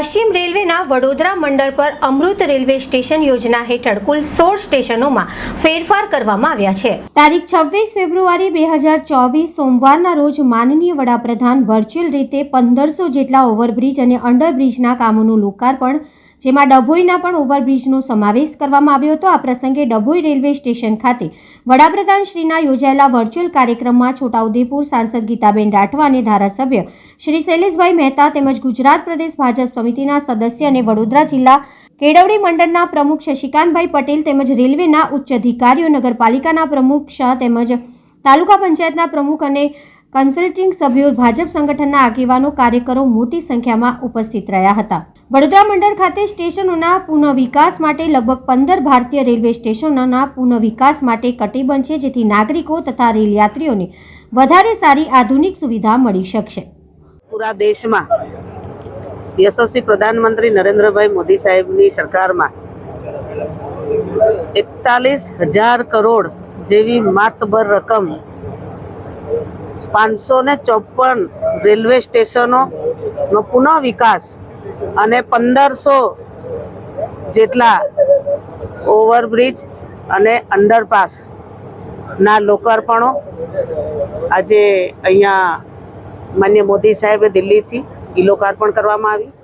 પશ્ચિમ રેલવેના વડોદરા મંડળ પર અમૃત રેલવે સ્ટેશન યોજના હેઠળ કુલ સોળ સ્ટેશનોમાં ફેરફાર કરવામાં આવ્યા છે. તારીખ છવ્વીસ ફેબ્રુઆરી બે હજાર ચોવીસ સોમવારના રોજ માનનીય વડાપ્રધાન વર્ચ્યુઅલ રીતે પંદરસો જેટલા ઓવરબ્રિજ અને અંડરબ્રિજના કામોનું લોકાર્પણ જેમાં ડભોઈના પણ ઓવરબ્રિજનો સમાવેશ કરવામાં આવ્યો હતો. આ પ્રસંગે ડભોઈ રેલવે સ્ટેશન ખાતે વડાપ્રધાન શ્રીના યોજાયેલા વર્ચ્યુઅલ કાર્યક્રમમાં છોટાઉદેપુર સાંસદ ગીતાબેન રાઠવા અને ધારાસભ્ય શ્રી શૈલેષભાઈ મહેતા તેમજ ગુજરાત પ્રદેશ ભાજપ સમિતિના સદસ્ય અને વડોદરા જિલ્લા કેળવણી મંડળના પ્રમુખ શશિકાંતભાઈ પટેલ તેમજ રેલવેના ઉચ્ચ અધિકારીઓ, નગરપાલિકાના પ્રમુખ શાહ તેમજ તાલુકા પંચાયતના પ્રમુખ અને કન્સલ્ટિંગ સભ્યો ભાજપ સંગઠનના આગેવાનો કાર્યકરો મોટી સંખ્યામાં ઉપસ્થિત રહ્યા હતા. વડોદરા મંડળ ખાતે સ્ટેશનોના પુનઃવિકાસ માટે લગભગ પંદર ભારતીય રેલવે સ્ટેશનોના પુનઃવિકાસ માટે કટિબંધ છે, જેથી નાગરિકો તથા રેલ યાત્રીઓને વધારે સારી આધુનિક સુવિધા મળી શકશે. પૂરા દેશમાં યશસ્વી પ્રધાનમંત્રી નરેન્દ્રભાઈ મોદી સાહેબની સરકારમાં એકતાલીસ હજાર કરોડ જેવી માતબર રકમ પાંચસો ને ચોપન રેલવે સ્ટેશનોનો પુનઃ વિકાસ અને પંદરસો જેટલા ઓવરબ્રિજ અને અંડરપાસના લોકાર્પણો આજે અહીંયા માન્ય મોદી સાહેબે દિલ્હીથી ઈ લોકાર્પણ કરવામાં આવી.